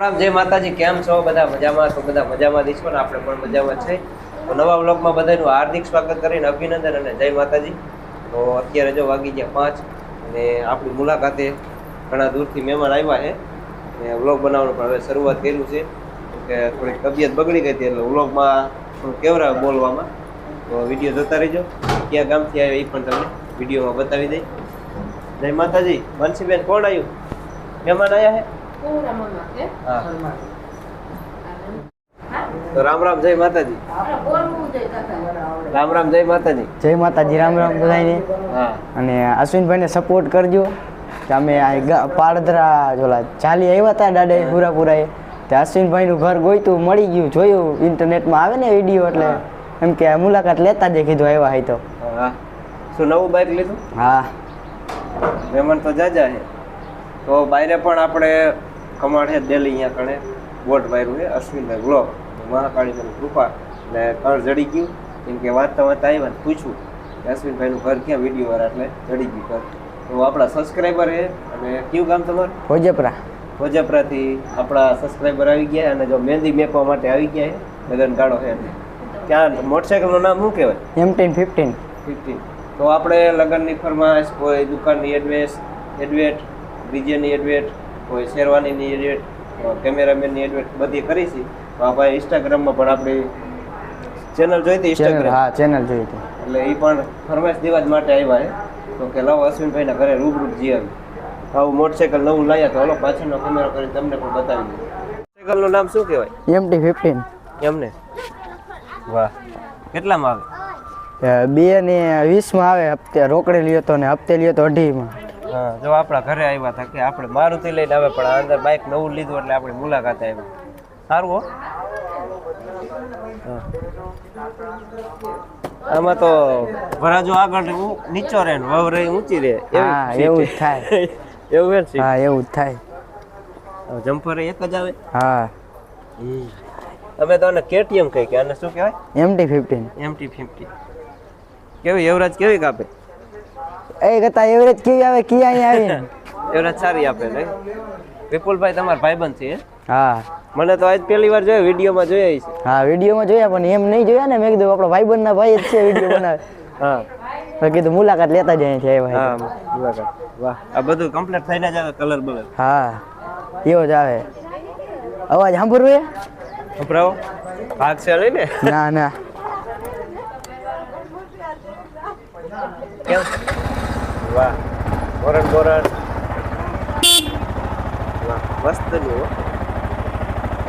રામ જય માતાજી, કેમ છો? બધા મજામાં? તો બધા મજામાં દીશો ને આપણે પણ મજામાં છે તો નવા વ્લોગમાં બધાનું હાર્દિક સ્વાગત કરીને અભિનંદન અને જય માતાજી. તો અત્યારે જો વાગી ગયા પાંચ અને આપણી મુલાકાતે ઘણા દૂરથી મહેમાન આવ્યા છે. અને વ્લોગ બનાવવાનું પણ હવે શરૂઆત કર્યું છે. કે થોડીક તબિયત બગડી ગઈ હતી એટલે વ્લોગમાં થોડું કેવરા બોલવામાં. તો વીડિયો જોતા રહેજો. ક્યાં ગામથી આવ્યા એ પણ તમને વિડીયોમાં બતાવી દઈ. જય માતાજી. માનસીબેન, કોણ આવ્યું? મહેમાન આવ્યા છે? તો રામ રામ જય માતાજી. રામ રામ જય માતાજી. જય માતાજી રામ રામ બધાને અને અશ્વિનભાઈને સપોર્ટ કરજો. કે અમે આ ગ- પાળધરા જોલા ચાલી આવ્યા હતા દાડે પૂરાપુરા એ તે અશ્વિનભાઈનું ઘર ગોઈતું મળી ગયું જોયું ઇન્ટરનેટમાં આવે ને વીડિયો એટલે એમ કે આ મુલાકાત લેતા જે કીધું આવ્યા હોય તો. હા. શું નવું બાઇક લીધું? હા. મહેમાન તો જાજા છે તો બાયરે પણ આપણે કમાડ છે ડેલી અહીંયા કણે બોટ માર્યું છે અશ્વિનભાઈ બ્લોગ મહાકાળીની કૃપા. એટલે કણ જડી ગયું? કેમ કે વાંચતા વાંચતા આવ્યા ને પૂછ્યું કે અશ્વિનભાઈનું ઘર ક્યાં? વીડિયો વાળા એટલે જડી ગયું ઘર. તો આપણા સબસ્ક્રાઈબર છે અને કયું ગામ તમારું? ભોજપરા. ભોજપરાથી આપણા સબસ્ક્રાઈબર આવી ગયા અને જો મહેંદી મેપવા માટે આવી ગયા છે લગન ગાળો છે ત્યાં મોટરસાઇકલનું નામ શું કહેવાય? એમ ટેન ફિફ્ટીન ફિફ્ટીન તો આપણે લગ્નની ફરમાશ કોઈ દુકાનની એડવેસ એડવેટ ડીજેની એડવેટ શેરવાનીની એડવેટ કેમેરામેનની એડવેટ બધી કરી છે. તો આપણે ઇન્સ્ટાગ્રામમાં પણ આપણી ચેનલ જોઈ હતી ઇન્સ્ટાગ્રામ હા ચેનલ જોઈ હતી. એટલે એ પણ ફરમાઈશ દેવા જ માટે આવ્યા છે તો કે લાવો અશ્વિનભાઈના ઘરે રૂબરૂ જી આવી આવું મોટરસાઇકલ નવું લાવ્યા તો હલો પાછળનો કેમેરો કરી તમને પણ બતાવી દઉં મોટરસાઇકલનું નામ શું કહેવાય? M T fifteen. એમને? વાહ. કેટલામાં આવે? બે ને વીસમાં આવે હપ્તે રોકડે લ્યો તો ને હપ્તે લ્યો તો અઢીમાં. હા જો આપણા ઘરે આવ્યા હતા કે આપણે મારુતિ લઈને આવે પણ આ અંદર બાઇક નવું લીધું એટલે આપણી મુલાકાત આવી. સારું હો. આમાં તો ભરાજો આગળ નીચો રહે ને વાવ રહી ઊંચી રહે. હા એવું જ થાય. એવું છે હા એવું જ થાય. જમ્પર એક જ આવે? હા. અમે તો આને કેટીએમ કહી કે આને શું કહેવાય? M T fifteen M T fifty કેવી એવરેજ કેવી કાપે? એ કરતા એવરેજ કેવી આવે કી અહીંયા આવી? એવરેજ સારી આપે લે. વિપુલભાઈ તમારા ભાઈબંધ છે હા? મને તો આજ પહેલી વાર જોયા વિડીયોમાં જોયા છે હા વિડીયોમાં જોયા પણ એમ નહીં જોયા ને. મેં કીધું આપણો ભાઈબંધના ભાઈ જ છે વીડિયો બનાવે. હા. મેં કીધું મુલાકાત લેતા જ છે ભાઈ. હા મુલાકાત. વાહ. આ બધું કમ્પ્લીટ થઈને જ આવે કલર બલર હા. એવો જ આવે. અવાજ સાંભળવું એ સંભળાવો ભાગ છે લઈ ને. ના ના. કેમ? વાહ બોરણ બોરણ વાહ મસ્તનું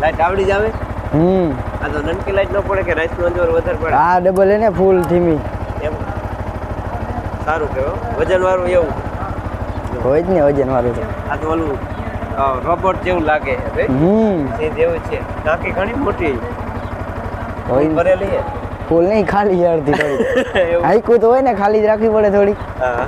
લાઈટ આવડી જ આવે હમ આ તો નનકી લાઈટ ન પડે કે રાઈસનું અંજોર વધારે પડે? આ ડબલ એને ફૂલ ધીમી. એમ? સારું કહેવો વજન વાળું એવું. હોય જ ને વજન વાળું તો. આ તો ઓલું રોબોટ જેવું લાગે હમ એ જેવું છે. ટાંકી ઘણી મોટી. હોય ને. ભરેલી છે. ફૂલ નહીં ખાલી છે અડધી થોડી હાઈકું તો હોય ને ખાલી જ રાખવી પડે થોડી હા.